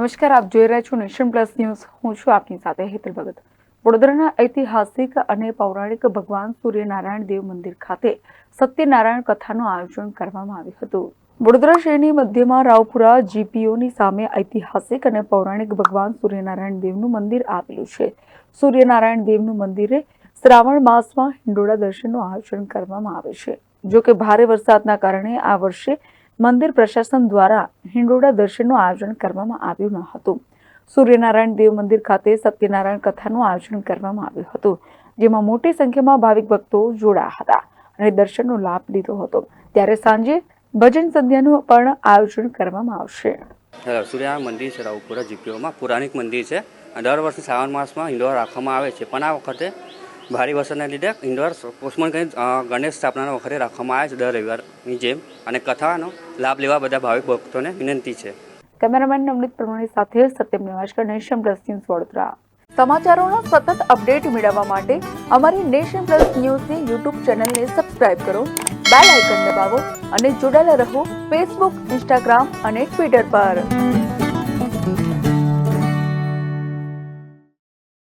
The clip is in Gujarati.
નમસ્કાર, આપ જોઈ રહ્યા છો નેશન પ્લસ ન્યૂઝ. હું છું આપની સાથે હેતલ ભગત. વડોદરાના ઐતિહાસિક અને પૌરાણિક ભગવાન સૂર્યનારાયણ દેવ મંદિર ખાતે સત્યનારાયણ કથાનું આયોજન કરવામાં આવ્યું હતું. વડોદરા શહેરની મધ્યમાં રાવપુરા જીપીઓની સામે ઐતિહાસિક અને પૌરાણિક ભગવાન સૂર્યનારાયણ દેવનું મંદિર આવેલું છે. સૂર્યનારાયણ દેવનું મંદિરે શ્રાવણ માસમાં હિંડોળા દર્શનનું આયોજન કરવામાં આવે છે. જો કે ભારે વરસાદના કારણે આ વર્ષે મંદિર પ્રશાસન દ્વારા હિંડોળા દર્શનનું આયોજન કરવામાં આવ્યું ન હતું. સૂર્યનારાયણ દેવ મંદિર ખાતે સત્યનારાયણ કથાનું આયોજન કરવામાં આવ્યું હતું, જેમાં મોટી સંખ્યામાં ભાવિક ભક્તો જોડાયા હતા અને દર્શનનો લાભ લીધો હતો. ત્યારે સાંજે ભજન સંધ્યાનું પણ આયોજન કરવામાં આવશે. સૂર્યનારાયણ મંદિર છે રાવપુરા જીપીઓમાં. પૌરાણિક મંદિર છે. દર વર્ષે શ્રાવણ માસમાં હિંડોળા રાખવામાં આવે છે. પણ આ વખતે ભારે વરસાદના લીધે ઇન્દોર પોસ્ટમોન અ, ગણેશ સ્થાપનાના વખતે રાખવામાં આવે છે દર રવિવારની જેમ. અને કથાનો લાભ લેવા બધા ભાવિક ભક્તોને વિનંતી છે. કેમેરામેન નવનીત પ્રમાણી સાથે Satyam Nivaskar Nation Plus News Vadodara. સમાચારોના સતત અપડેટ મેળવવા માટે અમારી નેશન પ્લસ ન્યૂઝની યુટ્યુબ ચેનલને સબસ્ક્રાઇબ કરો બેલ આઇકન દબાવો અને જોડાયેલા રહો ફેસબુક ઇન્સ્ટાગ્રામ અને ટ્વિટર પર.